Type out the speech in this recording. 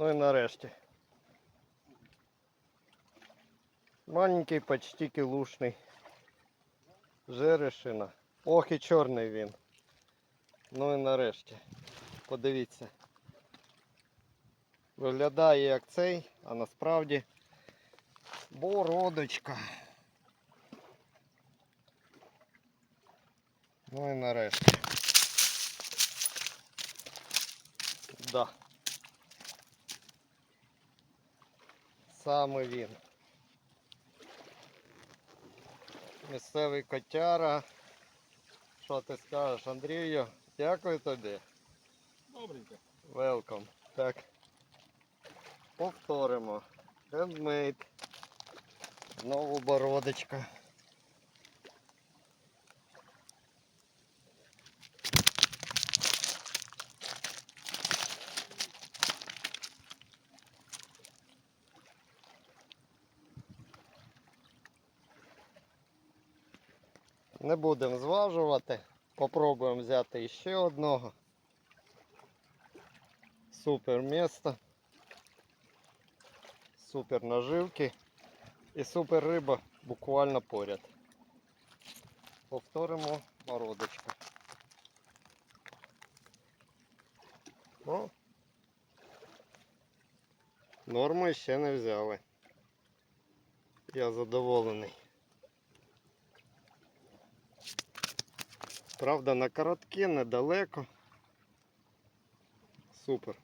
Ну і нарешті. Маленький, почти кілушний. Жерешина. Ох і чорний він. Ну і нарешті. Подивіться. Виглядає як цей, а насправді бородочка. Ну і нарешті. Да. Саме він. Місцевий котяра. Що ти скажеш, Андрію? Дякую тобі. Добренько. Велком. Так. Повторимо. Handmade. Знову бородочка. Не будемо зважувати. Попробуємо взяти ще одного. Супер місто. Супер наживки. І супер риба буквально поряд. Повторимо бородочку. О. Норми ще не взяли. Я задоволений. Правда, на коротке, недалеко. Супер.